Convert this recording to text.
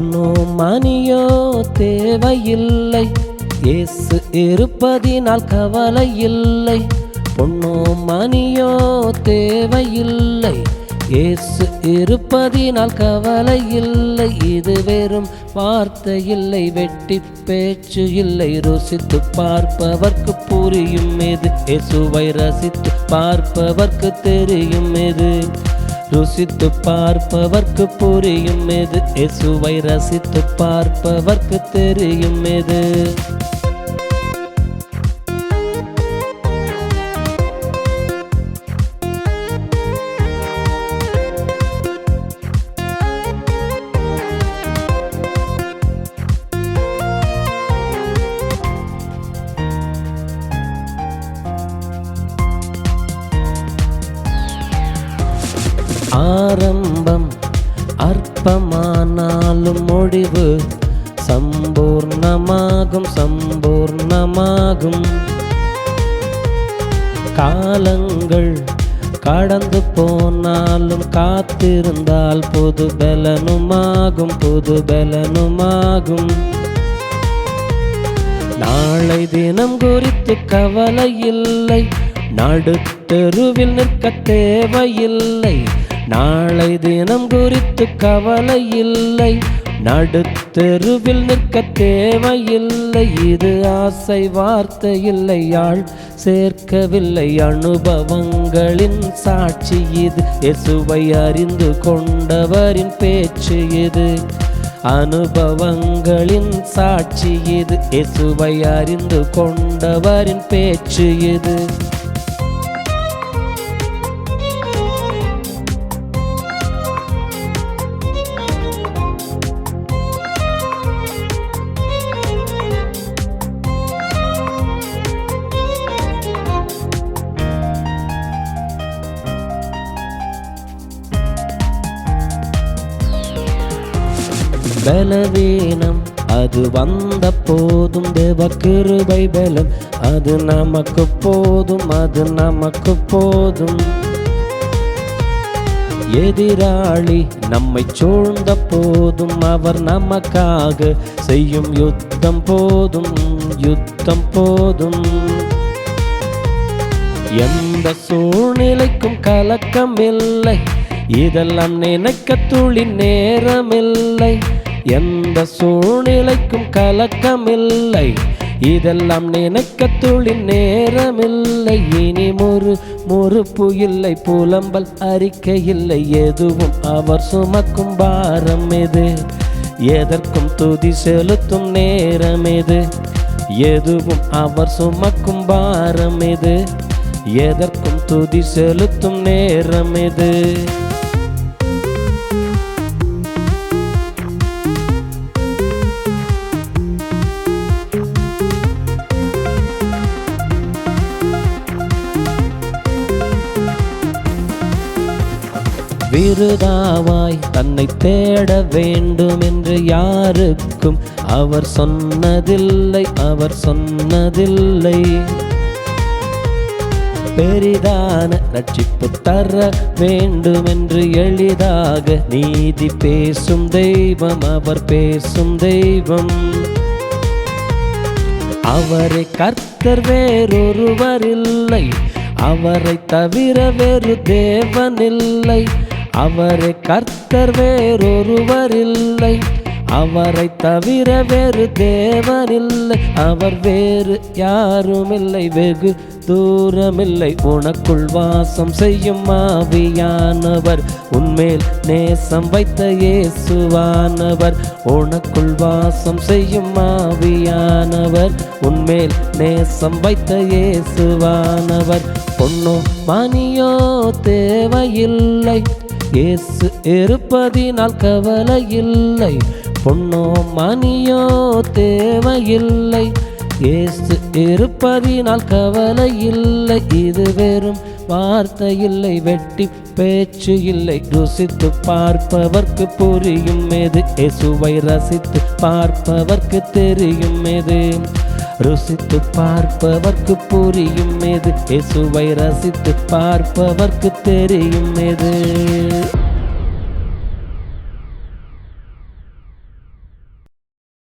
மணியோ தேவையில்லை. இயேசு இருப்பதினால் கவலை இல்லை பொண்ணோ மணியோ தேவையில்லை. இயேசு இருப்பதினால் கவலை இல்லை இது வெறும் வார்த்தை இல்லை வெட்டி பேச்சு இல்லை. ருசித்து பார்ப்பவர்க்கு புரியும் எது? இயேசுவை ரசித்து பார்ப்பவர்க்கு தெரியும் எது? ருசித்து பார்ப்பவர்க்கு புரியும் எது? இயேசுவை ரசித்து பார்ப்பவர்க்கு தெரியும் எது? அற்பமானாலும் முடிவு சம்பூர்ணமாகும் சம்பூர்ணமாகும். காலங்கள் கடந்து போனாலும் காத்திருந்தால் புது பலனுமாகும் புது பலனுமாகும். நாளை தினம் குறித்து கவலை இல்லை நடுத்தெருவில் நிற்க தேவையில்லை. நாளை தினம் குறித்து கவலை இல்லை. நடுத்தெருவில் நிற்க தேவையில்லை. இது ஆசை வார்த்தை இல்லை ஆள் சேர்க்கவில்லை. அனுபவங்களின் சாட்சி இது. இயேசுவை அறிந்து கொண்டவரின் பேச்சு இது. அனுபவங்களின் சாட்சி இது. இயேசுவை அறிந்து கொண்டவரின் பேச்சு இது. பலவீனம். அது வந்த போதும் தேவ கிருபை பலம். அது நமக்கு போதும் அது நமக்கு போதும். எதிராளி நம்மை சூழ்ந்த போதும் அவர் நமக்காக செய்யும் யுத்தம் போதும் யுத்தம் போதும். எந்த சூழ்நிலைக்கும் கலக்கம் இல்லை இதெல்லாம் நினைக்க துளி நேரமில்லை. எந்த சூழ்நிலைக்கும் கலக்கமில்லை. இதெல்லாம் நினைக்க துளின் நேரமில்லை. இனி முறு முறுப்பு இல்லை. புலம்பல் அறிக்கை இல்லை. எதுவும் அவர் சுமக்கும் பாரம் இது எதற்கும் துதி செலுத்தும் நேரம் இது எதுவும் அவர் சுமக்கும் பாரம் இது எதற்கும் துதி செலுத்தும் நேரம் இது விருதாவாய் தன்னை தேட வேண்டும் என்று யாருக்கும் அவர் சொன்னதில்லை அவர் சொன்னதில்லை. பெரிதான ரட்சிப்பு தர வேண்டும் என்று எளிதாக நீதி பேசும் தெய்வம் அவர் பேசும் தெய்வம். அவரை கர்த்தர் வேறொருவர் இல்லை அவரை தவிர வேறு தேவனில்லை அவரே கர்த்தர் வேறொருவர் இல்லை அவரை தவிர வேறு தேவனில்லை அவர் வேறு யாரும் இல்லை வெகு தூரமில்லை. உனக்குள் வாசம் செய்யும் ஆவியானவர். உன்மேல் நேசம் வைத்த இயேசுவானவர். உனக்குள் வாசம் செய்யும் ஆவியானவர். உன்மேல் நேசம் வைத்த இயேசுவானவர். பொன்னோ மணியோ தேவையில்லை. இயேசு இருப்பதினால் கவலை இல்லை பொண்ணோ மணியோ தேவையில்லை. இயேசு இருப்பதினால் கவலை இல்லை இது வெறும் வார்த்தை இல்லை வெட்டி பேச்சு இல்லை. ருசித்து பார்ப்பவர்க்கு புரியும் எது? இயேசுவை ரசித்து பார்ப்பவர்க்கு தெரியும் எது? ருசித்து பார்ப்பவர்க்கு புரியும் எது? இயேசுவை ரசித்து பார்ப்பவர்க்கு தெரியும் எது?